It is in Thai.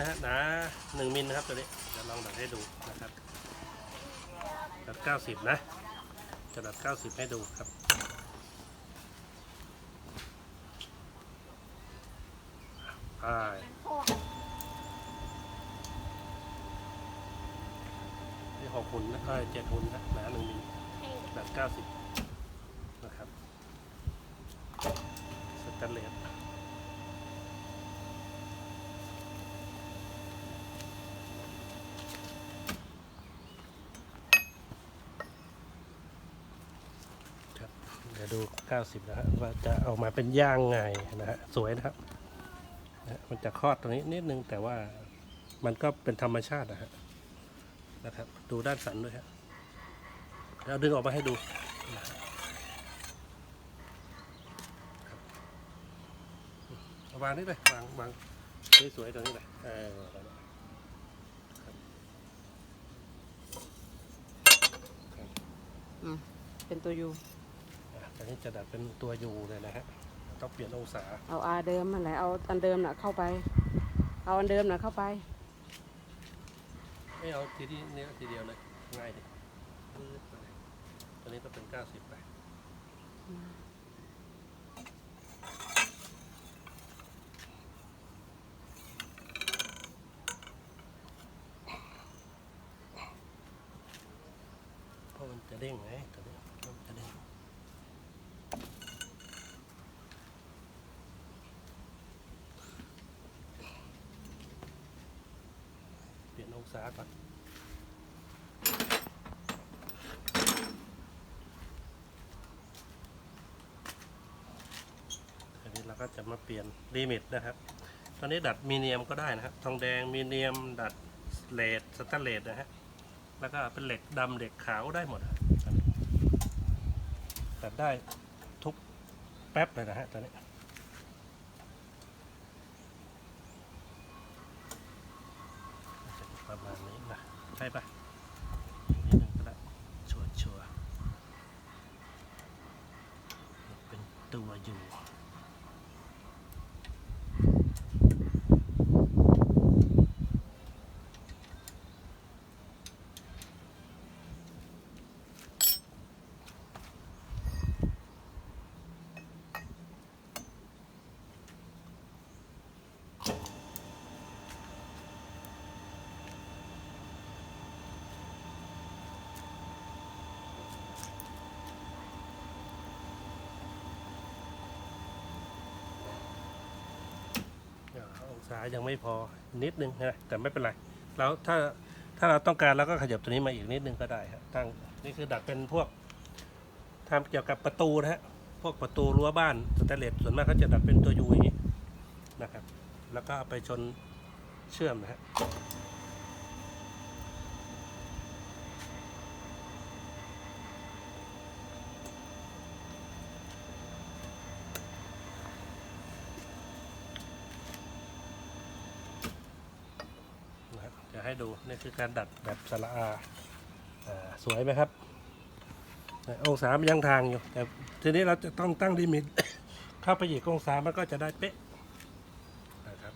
นะฮะหนาหนึ่งมิลนะครับตัวนี้จะลองดัดให้ดูนะครับดัดเก้าสิบนะจะดัดเก้าสิบให้ดูครับไปนี่หกหุ่นนะเอ้ยเจ็ดหุ่นนะหนาหนึ่งมิลดัดเก้าสิบนะครับสแตนเลส ครับเดี๋ยวดู 90 นะฮะว่าจะออกมาเป็นย่างไงนะฮะสวยนะครับนะฮะมันจะคลอดตรงนี้นิดนึงแต่ว่ามันก็เป็นธรรมชาตินะฮะนะครับ ดูด้านสันด้วยฮะแล้วดึงออกมาให้ดูนะวางนี่เลยวางวางสวยๆตรงนี้เลยเออเป็นตัวยู อะตอนนี้จะดัดเป็นตัวยูเลยนะฮะต้องเปลี่ยนองศา เอาอาเดิมมันแหละเอาอันเดิมน่ะเข้าไป เอาอันเดิมน่ะเข้าไป ไม่เอาทีที่นี้ทีเดียวเลย ง่ายดิปื๊ดไปเลยตัวนี้ก็เป็น90ไป เพราะมันจะเด้งไงตัวนี้มันจะเด้งเปลี่ยน องศาก่อนอันนี้เราก็จะมาเปลี่ยนลิมิตนะครับ ตอนนี้ดัดมีเนียมก็ได้นะครับ ทองแดงมีเนียม ดัดเลดสแตนเลสนะฮะ แล้วก็เป็นเหล็กดำเหล็กขาวได้หมดอะดัดได้ทุกแป๊บเลยนะฮะตอนนี้ ประมาณนี้นะใช่ปะนิดหนึ่งก็ได้ชัวชัวเป็นตัวอยู่ายังไม่พอนิดนึงนะแต่ไม่เป็นไรแล้วถ้าถ้าเราต้องการเราก็ขยับตัวนี้มาอีกนิดนึงก็ได้ครับตั้งนี่คือดัดเป็นพวกทำเกี่ยวกับประตูนะฮะพวกประตูรั้วบ้านสแตนเลสส่วนมากเขาจะดัดเป็นตัวยูอย่างนี้นะครับ แล้วก็เอาไปชนเชื่อมนะฮะ ให้ดูนี่คือการดัดแบบสระอาสวยไหมครับองศามันยังทางอยู่แต่ทีนี้เราจะต้องตั้งลิมิตเข้าไปเหยีกองศามันก็จะได้เป๊ะนะครับ